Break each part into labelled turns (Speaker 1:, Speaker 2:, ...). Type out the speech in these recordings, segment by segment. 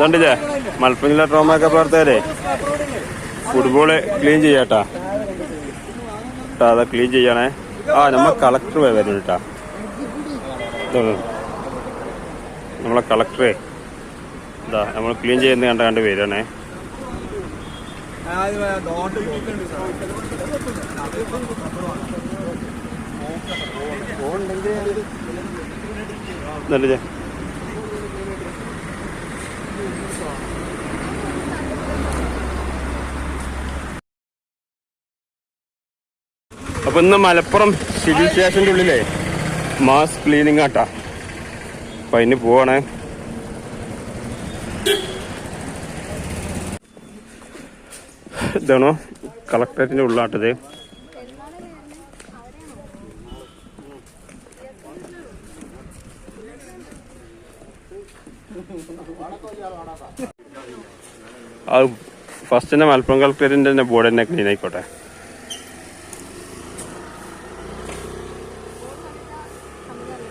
Speaker 1: ഇതുണ്ടില്ലേ മലപ്പുറം ജില്ലാ ട്രോമൊക്കെ പ്രവർത്തകരെ football clean ചെയ്യാട്ടാ. ട്ടാ, അതാ ക്ലീൻ ചെയ്യണേ. ആ നമ്മ കളക്ടർ വരും കേട്ടാ നമ്മളെ കളക്ടറെ ഇതാ നമ്മൾ ക്ലീൻ ചെയ്യുന്ന കണ്ട കണ്ട് വരണേ. എന്നിട്ട് അപ്പൊ ഇന്ന് മലപ്പുറം സിവിൽ സ്റ്റേഷന്റെ ഉള്ളിലേ മാസ് ക്ലീനിങ് ആട്ടാ. അപ്പൊ അതിന് പോവാണ്. ഇതാണോ കളക്ടറേറ്റിന്റെ ഉള്ളാട്ടത് അത് ഫസ്റ്റ് തന്നെ മലപ്പുറം കളക്ടറേറ്റിന്റെ തന്നെ ബോർഡ് തന്നെ ക്ലീൻ ആയിക്കോട്ടെ.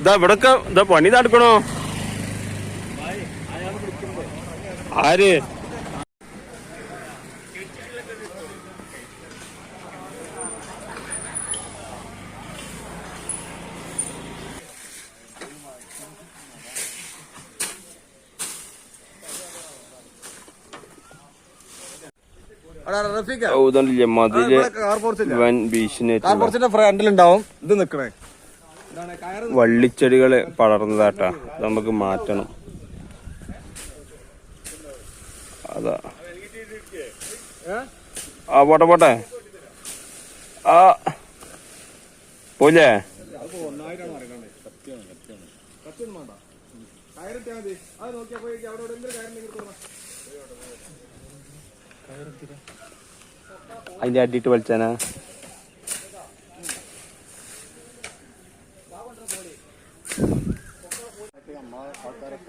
Speaker 1: ഇതാ ഇവിടൊക്കെ ഇതാ പണി നടക്കണോ? ആര്? ഔതണ്ടില്ലേ
Speaker 2: മതിൽ
Speaker 1: വൻ ഭീഷണി
Speaker 2: ഫ്രണ്ടിലുണ്ടാവും. ഇത് നിക്കണേ.
Speaker 1: വള്ളിച്ചെടികൾ പടർന്നതാട്ടാ. നമുക്ക് മാറ്റണം. അതാ. ആ പോട്ടെ പോട്ടെ. ആ. പോലേ
Speaker 2: അതിന്റെ അടിയിട്ട് സത്യമാണ് സത്യമാണ് സത്യം വേണ്ട കയറിട്ടാ മതി അത് നോക്കിയാ പോയി അവിടെ എവിടെ കയറുണ്ടെങ്കിൽ കൊടുക്കണം
Speaker 1: അതിന്റെ അടിയിട്ട് വലിച്ചാനാ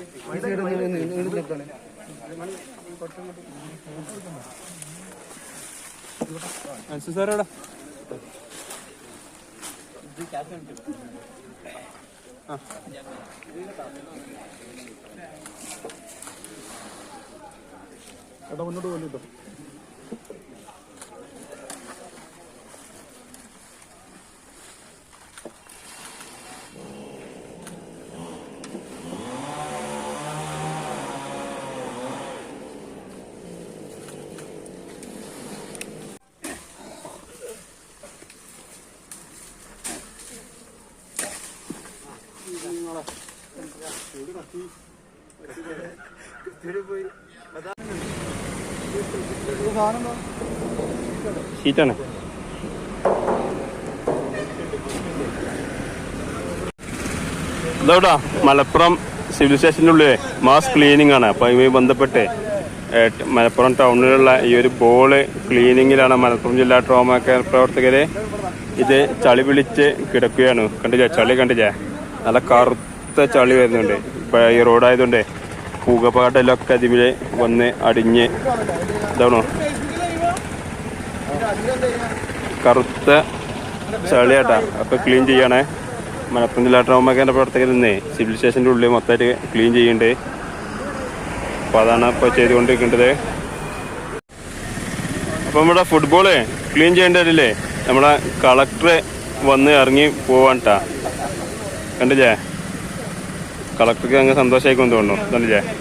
Speaker 1: മുമ്പ് കടന്നായ മതി
Speaker 2: സാറോടാ എടാ മുന്നോട്ട് പോലും
Speaker 1: ഷീറ്റാണ് അതോടാ മലപ്പുറം സിവിൽ സ്റ്റേഷന്റെ ഉള്ളിലെ മാസ് ക്ലീനിങ് ആണ്. അപ്പൊ ഇതുമായി ബന്ധപ്പെട്ട് മലപ്പുറം ടൗണിലുള്ള ഈ ഒരു ബോൾ ക്ലീനിങ്ങിലാണ് മലപ്പുറം ജില്ലാ ട്രോമ കെയർ പ്രവർത്തകരെ ഇത് ചളി വിളിച്ച് കിടക്കുകയാണ്. കണ്ടില്ലേ? ചളി കണ്ടില്ലേ? നല്ല കറുത്ത ചളി വരുന്നുണ്ട്. ഇപ്പം ഈ റോഡായതുകൊണ്ടേ പുകപാടെല്ലൊക്കെ അതിമിലെ വന്ന് അടിഞ്ഞ് ഇതാണോ? കറുത്ത ചളിയാട്ടാ. അപ്പൊ ക്ലീൻ ചെയ്യണേ. മലപ്പുറം ജില്ലാ ട്രോമ കേന്ദ്ര പ്രവർത്തകർ നിന്ന് സിവിൽ സ്റ്റേഷന്റെ ഉള്ളിൽ മൊത്തമായിട്ട് ക്ലീൻ ചെയ്യുന്നുണ്ട്. അപ്പൊ അതാണ് ഇപ്പൊ ചെയ്തുകൊണ്ടിരിക്കേണ്ടത്. അപ്പൊ നമ്മുടെ ഫുട്ബോൾ ക്ലീൻ ചെയ്യേണ്ടതില്ലേ നമ്മളെ കളക്ടർ വന്ന് ഇറങ്ങി പോവാൻ ട്ടാ. കണ്ടില്ലേ? കളക്ടർക്ക് അങ്ങ് സന്തോഷമായിക്കൊണ്ട് തോന്നുന്നു. കണ്ടില്ലേ